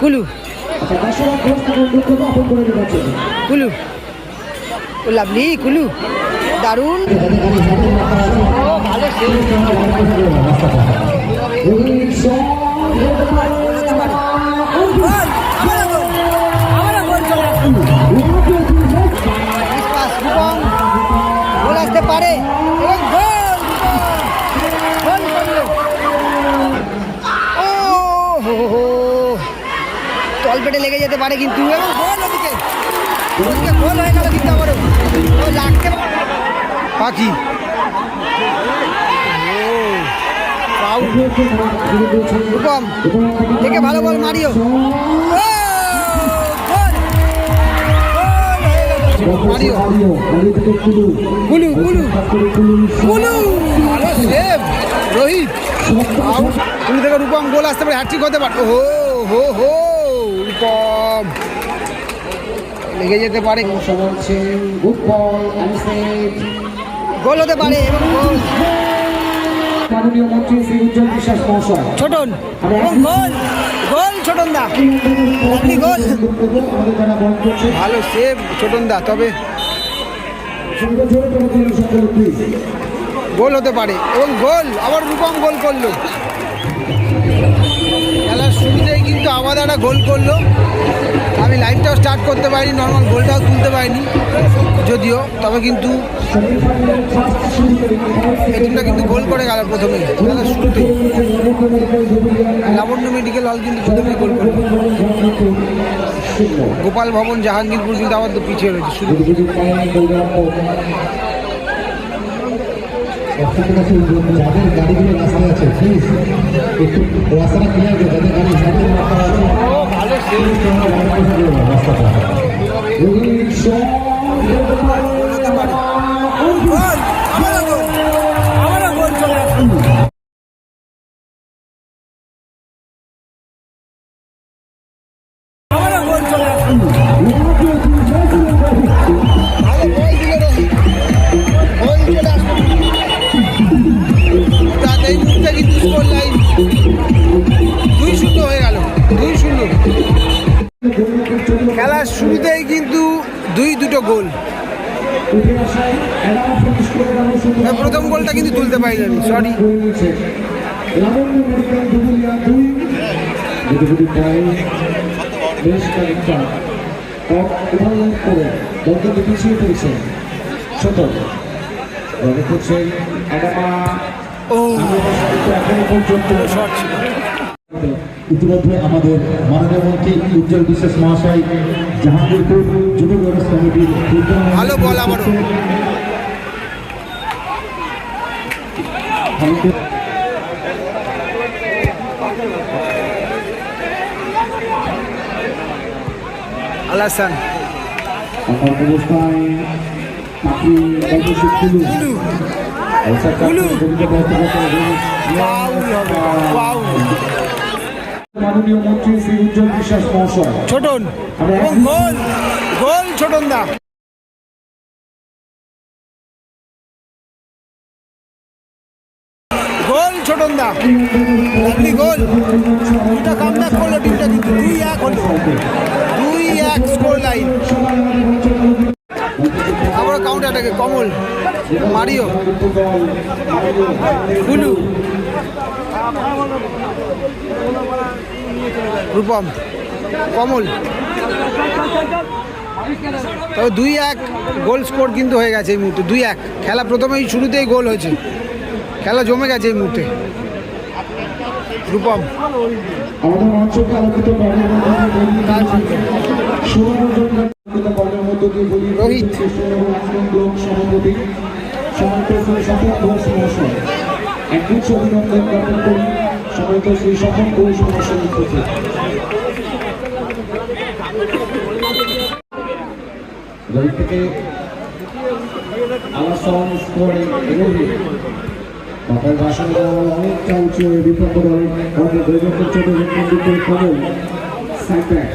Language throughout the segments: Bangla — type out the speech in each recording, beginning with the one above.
কুলু। কুলু। ও লাভলি কুলু। দারুণ। ভালো তলপেটে লেগে যেতে পারে কিন্তু গোল ওদিকে ওদিকে গোল হয়ে গেল কিন্তু আবারও। লাগতে পারে। পাখি। রূপম থেকে ভালো বল মারিও। ও, গোল! গোল হয়ে গেল। মারিও। গুলু গুলু গুলু ভালো সেভ রোহিত থেকে রূপম গোল আসতে পারে হ্যাট্রিক হতে পারে। হো হো হো। লেগে যেতে পারে। গুড গোল হতে পারে এবং গোল। মাননীয় মন্ত্রী শ্রী উজ্জ্বল বিশ্বাস মহাশয়। ছোটন এবং গোল গোল ছোটন দা গোল। ভালো সেভ ছোটন দা তবে গোল হতে পারে এবং গোল আবার রূপম গোল করল। খেলার শুরুতেই কিন্তু আবাদারা গোল করল। আমি লাইভটাও স্টার্ট করতে পারিনি নর্মাল গোলটাও তুলতে পারিনি। যদিও, তবে কিন্তু সেমিফাইনাল ফার্স্ট শুরুতে এই টিমটা কিন্তু গোল করে গেল প্রথমে খেলার শুরুতে লাবণ্য মেডিকেল হল কিন্তু প্রথমেই গোল করল। গোপাল ভবন, জাহাঙ্গীরপুর কিন্তু আবার তো পিছিয়ে রয়েছে শুরু। করে এই মুহূর্তে কিন্তু স্কোর লাইন দুই শূন্য হয়ে গেল। দুই শূন্য। খেলার শুরুতেই কিন্তু দুই দুটো গোল। প্রথম গোলটা কিন্তু তুলতে পারিনি সরি রবি করছেন অ্যাডামা ও শট ছিল ইতিমধ্যে আমাদের মাননীয় মন্ত্রী উজ্জ্বল বিশ্বাস মহাশয় জাহাঙ্গীরপুর যুব কংগ্রেস কমিটির ভালো বল আবারও। আলাসান অবস্থায় মাননীয় মন্ত্রী শ্রী উজ্জ্বল বিশ্বাস মহাশয়। ছোটন গোল গোল ছোটন দা। গোল ছোটন দা। Lovely goal. দুটা কামব্যাক করল টিমটা কিন্তু দুই এক হলো। দুই এক স্কোর লাইন আবার কাউন্টার অ্যাটাকে কমল মারিও কুলু। রূপম কমল। তবে দুই এক গোল স্কোর কিন্তু হয়ে গেছে এই মুহূর্তে দুই এক। খেলা প্রথমেই শুরুতেই গোল হয়েছে। খেলা জমে গেছে এই মুহূর্তে। রূপম। রোহিত। সভাপতি করি সমান্ত শ্রী স্বপন ঘোষ মহাশয়ের প্রতি রোহিত থেকে আলা সং স্কোরে রোহিত মাথার ভাষণ অনেকটা উঁচু হয়ে বিপক্ষ দল আমাদের দৈবক্য ছোট বিপক্ষে Kamal side back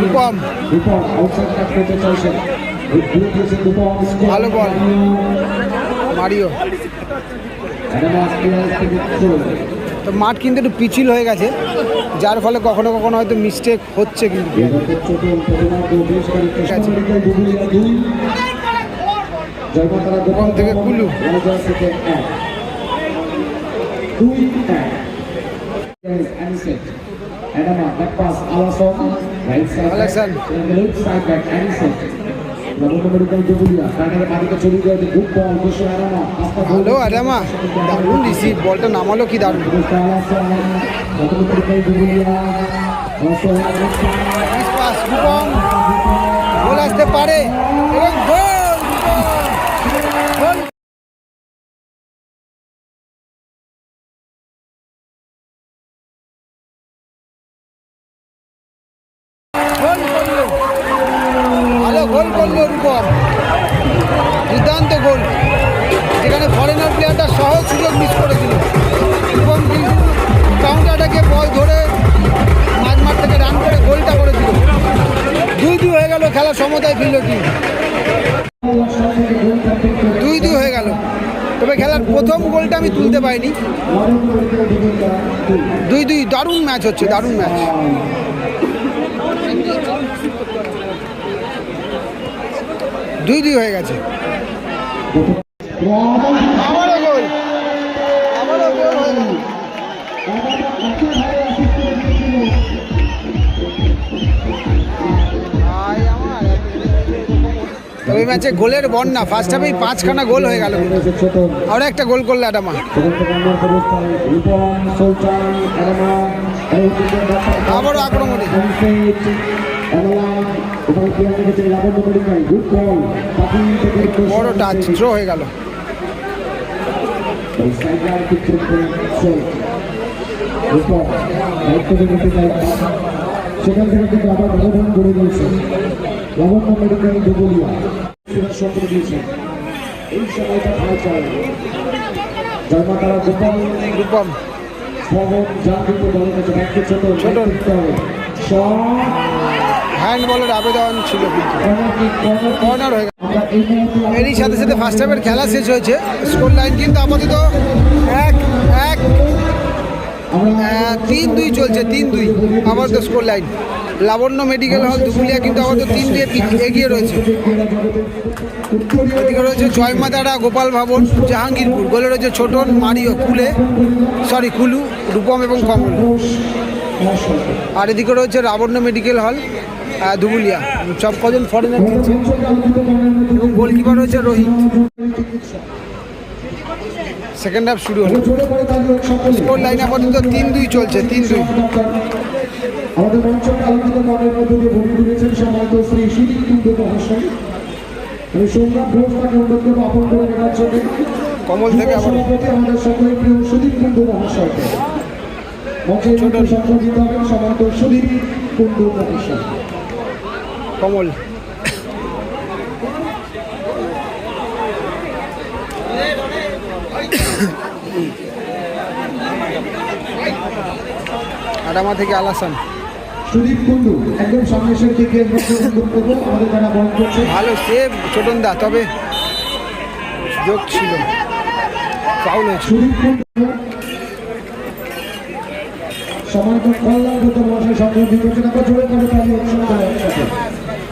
Rupam Rupam outside cut করতে চাইছেন ভালো বল। মারিও। থেকে থ্রো তো মাঠ কিন্তু একটু পিছিল হয়ে গেছে যার ফলে কখনো কখনো হয়তো মিস্টেক হচ্ছে কিন্তু। থেকে কুলু। এক। Anisette. বসে আরামা। দারুণ রিসিভ বলটা নামালো কি দারুণ। আসতে পারে। দুর্দান্ত গোল। যেখানে ফরেনার প্লেয়ারটা সহজ সুযোগ মিস করে দিল রূপম কাউন্টারটাকে বল ধরে মাঝ মাঠ থেকে রান করে গোলটা করে দিল দুই দুই হয়ে গেল খেলা, সমতায় ফিরল টিম দুই দুই হয়ে গেল। তবে খেলার প্রথম গোলটা আমি তুলতে পারিনি। দুই দুই দারুণ ম্যাচ হচ্ছে, দারুণ ম্যাচ দুই দুই হয়ে গেছে। তবে ম্যাচে গোলের বন্যা। ফার্স্ট হাফেই পাঁচখানা গোল হয়ে গেল। আরও একটা গোল করলে আডামা আবারও আক্রমণে। বড় টাচ থ্রো হয়ে গেল। সেখান থেকে কিন্তু আবার ব্যবধান গড়ে দিয়েছে লাবণ্য মেডিকেল দিয়েছেন এই সময়টা ভালো চায়। গোপাল। ভবন দলের কাছে ব্যাংকে ছোট। ছোট। হবে। শট হ্যান্ড বলের আবেদন ছিল কিন্তু। কর্নার হয়ে এরই সাথে সাথে ফার্স্ট হাফের খেলা শেষ হয়েছে। স্কোর লাইন কিন্তু আপাতত এক এক তিন দুই চলছে, তিন দুই। আপাতত স্কোর লাইন লাবণ্য মেডিকেল হল দুপুলিয়া কিন্তু আমার আপাতত তিন দুই এগিয়ে রয়েছে। এদিকে রয়েছে জয়মাতারা গোপাল ভবন, জাহাঙ্গীরপুর। গোলে রয়েছে ছোটন, মারিও, কুলে সরি কুলু, রূপম এবং কমল। আর এদিকে রয়েছে লাবণ্য মেডিকেল হল আহ, দুবুলিয়া সব কজন ফরেনার খেলছে। এবং গোলকিপার রয়েছে রোহিত। সেকেন্ড হাফ শুরু হলো। স্কোর লাইন আপাতত তিন দুই চলছে তিন দুই। আমাদের মঞ্চকে আলোকিত করার মধ্যে দিয়ে ভূমি দিয়েছেন সম্মানিত শ্রী সুদীপ কুন্ডু মহাশয় আমি সোমনাথ ঘোষ তাকে অনুরোধ করব আপন করে নেওয়ার জন্য। কমল থেকে আবার সভাপতি আমাদের সকলের প্রিয় সুদীপ কুন্ডু মহাশয়কে। মঞ্চে একটু হবেন সম্মানিত সুদীপ কুন্ডু মহাশয়। কমল। আডামা থেকে আলাসান সুদীপ কুন্ডু একদম সামনে এসে করব। আমাদের যারা বন্ধ করছে। ভালো সেভ ছোটন দা তবে যোগ ছিল। ফাউল সুদীপ কুন্ডু সম্মানিত কল্যাণ মহাশয় জোরে করে তালি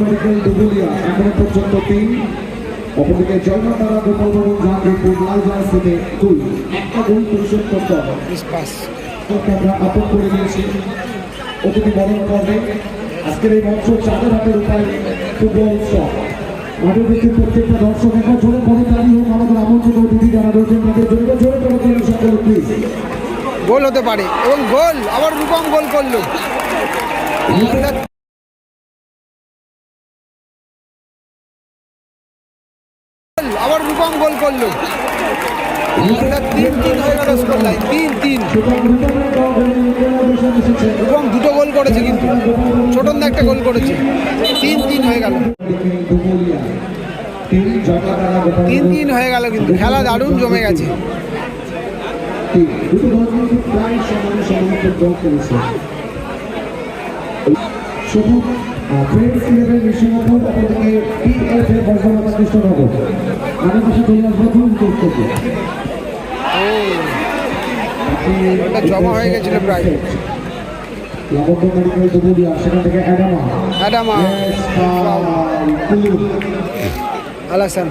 মেডিকেল এখনও পর্যন্ত তিন। অপরদিকে জয়মাতারা গোপাল ভবন জাহাঙ্গীরপুর লাল জাহাজে দুই। একটা গোল পরিশোধ করতে হবে। আমরা আপন করে নিয়েছি। অতিথি বরণ আজকের এই মঞ্চ চাঁদের হাতের উপায় ফুটবল উৎসব। ভিত্তির প্রত্যেকটা দর্শক একবার জোরে বড় তালি হোক আমাদের আমন্ত্রিত অতিথি যারা রয়েছেন তাদের জন্য জোরে বড় সকলে প্লিজ গোল হতে পারে এবং গোল, আবার রূপম গোল করল। আবার রূপম গোল করল। হয়ে গেল স্কোর লাইন তিন তিন এবং দুটো গোল করেছে কিন্তু। ছোটন একটা গোল করেছে। তিন তিন হয়ে গেল। তিন তিন তিন হয়ে গেল কিন্তু। খেলা দারুণ জমে গেছে। তিন দুটো দল কিন্তু প্রায় সমান সমান দল করেছে। শুধু ফ্রেন্ডস ইলেভেন বিশ্বনাথপুর অপরদিকে পিএফ এর বর্ধমান কৃষ্ণনগর আমাদের পাশে চলে আসব দুই জমা হয়ে গেছিল প্রায়। লাবণ্য মেডিকেল সেখান থেকে অ্যাডামা অ্যাডামা আলাসান।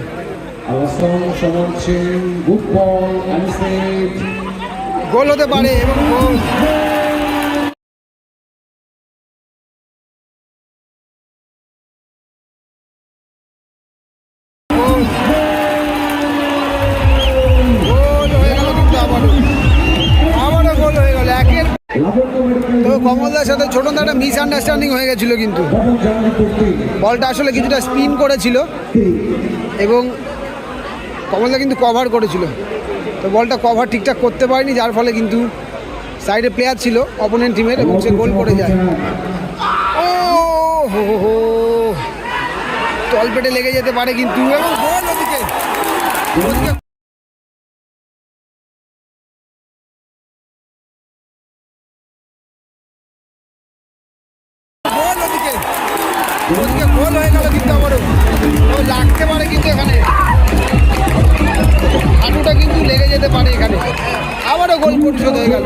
আলাসন সমানছেন গুড বল অ্যানিসেট গোল হতে পারে এবং গোল। তো কমলদার সাথে ছোট একটা মিস আন্ডারস্ট্যান্ডিং হয়ে গেছিল কিন্তু। বলটা আসলে কিছুটা স্পিন করেছিল। এবং কমলদা কিন্তু কভার করেছিল। তো বলটা কভার ঠিকঠাক করতে পারেনি, যার ফলে কিন্তু সাইডে প্লেয়ার ছিল অপোনেন্ট টিমের এবং সে গোল করে যায়। ও হো হো হো। তল পেটে লেগে যেতে পারে কিন্তু গোল হয়ে গেল কিন্তু আবারও ও লাগতে পারে কিন্তু এখানে। যেতে পারে এখানে। আবারও গোল পরিশোধ হয়ে গেল।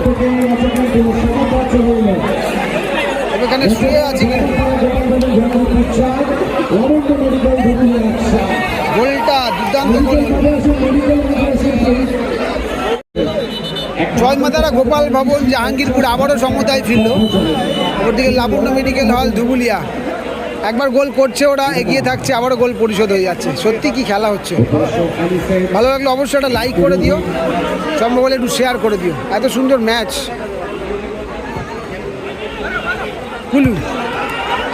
এখানে শুয়ে আছে গোলটা দুর্দান্ত গোল। জয়মাতারা গোপাল ভবন, জাহাঙ্গীরপুর আবারও সমতায় ফিরল। অপরদিকে লাবণ্য মেডিকেল হল ধুবুলিয়া। একবার গোল করছে ওরা, এগিয়ে থাকছে, আবারও গোল পরিশোধ হয়ে যাচ্ছে। সত্যি কি খেলা হচ্ছে? ভালো লাগলে অবশ্যই একটা লাইক করে দিও। সম্ভব হলে একটু শেয়ার করে দিও। এত সুন্দর ম্যাচ কুলু।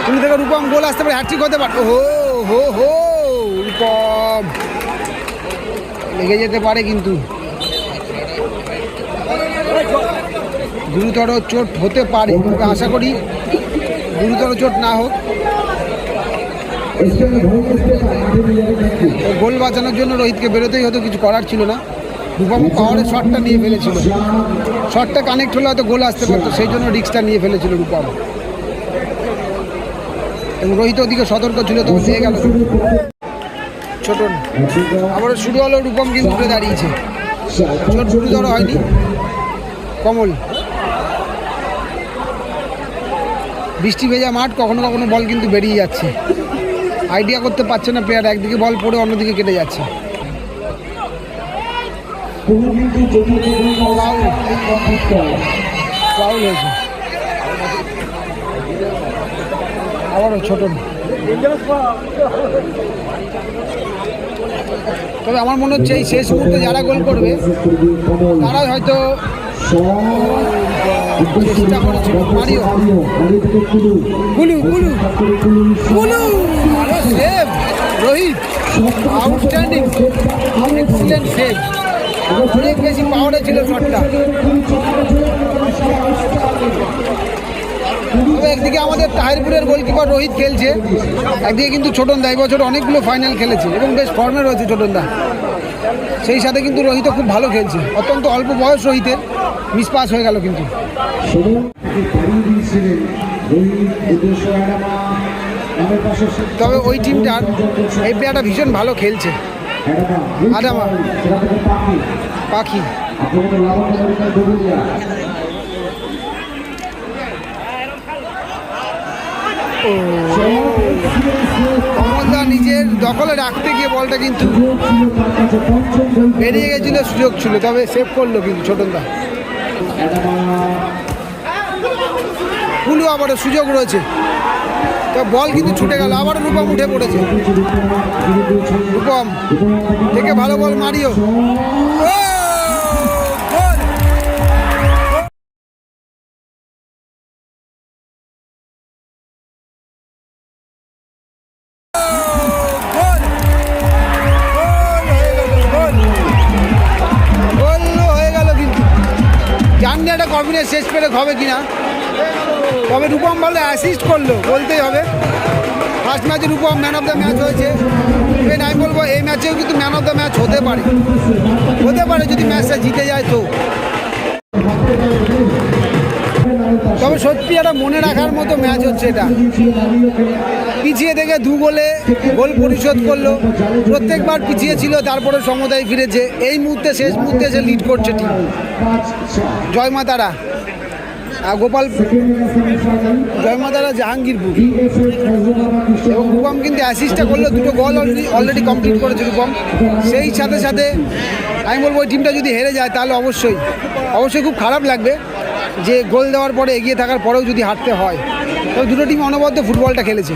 কুলু থেকে রূপম গোল আসতে পারে হ্যাট্রিক হতে পারে। হো হো হো, রূপম। লেগে যেতে পারে কিন্তু। গুরুতর চোট হতে পারে। আশা করি গুরুতর চোট না হোক। গোল বাঁচানোর জন্য রোহিতকে বেরোতেই হতো কিছু করার ছিল না। রূপম পাওয়ারের শটটা নিয়ে ফেলেছিল। শটটা কানেক্ট হলে হয়তো গোল আসতে পারতো, সেই জন্য রিক্সটা নিয়ে ফেলেছিল রূপম। এবং রোহিত ওদিকে সতর্ক ছিল তো নিয়ে গেল। ছোট আবার শুরু হলো রূপম কিন্তু উঠে দাঁড়িয়েছে। ছোট শুরু ধরো হয়নি। কমল। বৃষ্টি ভেজা মাঠ, কখনো কখনো বল কিন্তু বেরিয়ে যাচ্ছে। আইডিয়া করতে পারছে না প্লেয়ার একদিকে বল পড়ে অন্যদিকে কেটে যাচ্ছে। আবারও ছোট। তবে আমার মনে হচ্ছে এই শেষ মুহূর্তে যারা গোল করবে, তারাই হয়তো চেষ্টা করেছিল মারিও গুলু গুলু গুলু। Rohit outstanding excellent save. অনেক বেশি পাওয়ারে ছিল শটটা একদিকে আমাদের তাহিরপুরের গোলকিপার রোহিত খেলছে, একদিকে কিন্তু ছোটন দা বছর অনেকগুলো ফাইনাল খেলেছে এবং বেশ ফর্মে রয়েছে ছোটন দা সেই সাথে কিন্তু রোহিতও খুব ভালো খেলছে। অত্যন্ত অল্প বয়স রোহিতের মিস পাস হয়ে গেল কিন্তু। তবে ওই টিমটার এই প্লেয়ারটা ভীষণ ভালো খেলছে। আদামা। পাখি। কমলদা নিজের দখলে রাখতে গিয়ে বলটা কিন্তু বেরিয়ে গেছিল, সুযোগ ছিল, তবে সেভ করল কিন্তু ছোটনদা। পুলু আবার সুযোগ রয়েছে। তো বল কিন্তু ছুটে গেল, আবারও রূপম উঠে পড়েছে। রূপম থেকে ভালো বল মারিও। তবে রূপম ভালো অ্যাসিস্ট করল, বলতেই হবে। ফার্স্ট ম্যাচে Rupam man of the match হয়েছে। ইভেন আমি বলব, এই ম্যাচেও কিন্তু ম্যান অফ দ্য ম্যাচ হতে পারে। হতে পারে যদি ম্যাচটা জিতে যায় তো। তবে সত্যি একটা মনে রাখার মতো ম্যাচ হচ্ছে এটা। পিছিয়ে থেকে দু গোলে গোল পরিশোধ করল। প্রত্যেকবার পিছিয়ে ছিল, তারপরে সমতায় ফিরেছে। এই মুহূর্তে, শেষ মুহূর্তে এসে লিড করছে টিম জয় মাতারা। গোপাল জয় মাতারা জাহাঙ্গীরপুর এবং রূপম কিন্তু অ্যাসিস্টটা করল দুটো গোল অলরেডি অলরেডি কমপ্লিট করেছে রূপম সেই সাথে সাথে আমি বলব ওই টিমটা যদি হেরে যায় তাহলে অবশ্যই অবশ্যই খুব খারাপ লাগবে যে গোল দেওয়ার পরে এগিয়ে থাকার পরেও যদি হারতে হয়। তো দুটো টিম অনবদ্য ফুটবলটা খেলেছে।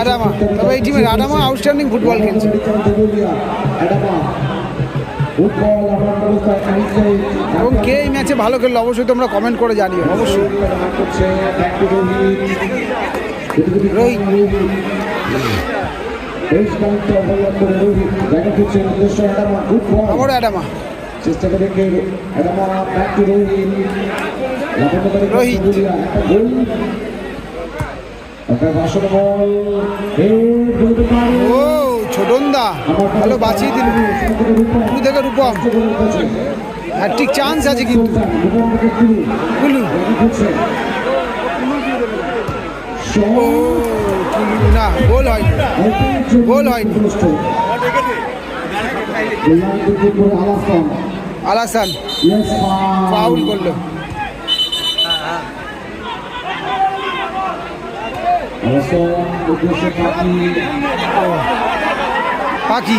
আডামা তবে এই টিমের আডামা আউটস্ট্যান্ডিং ফুটবল খেলছে। এবং কে এই ম্যাচে ভালো খেললো অবশ্যই তোমরা কমেন্ট করে জানিও অবশ্যই রোহিত। আবারও অ্যাডামা চেষ্টা করে কে Adama back to Rohit Rohit. ছোটনদা ভালো বাঁচিয়ে দিল। শুরু থেকে রূপম। আর ঠিক চান্স আছে কিন্তু। কুলু। না গোল হয়নি। গোল হয়নি। আলাসান ফাউল করল। পাখি।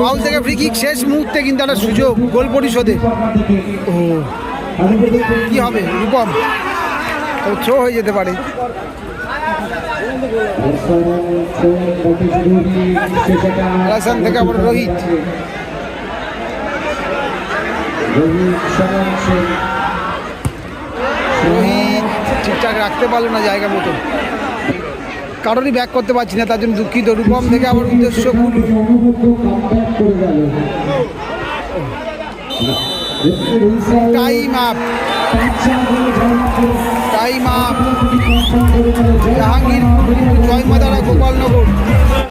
ফাউল থেকে ফ্রি কিক শেষ মুহূর্তে কিন্তু একটা সুযোগ গোল পরিশোধে। ও, কি হবে? রূপম থ্রো হয়ে যেতে পারে। আলাসান থেকে আবার রোহিত রোহিত ঠিকঠাক রাখতে পারল না জায়গা মতো। কারোরই ব্যাক করতে পারছি না, তার জন্য দুঃখিত। রূপম থেকে আবার উদ্দেশ্য time up time up Jahangir জয়মাদারা Gopalnagar.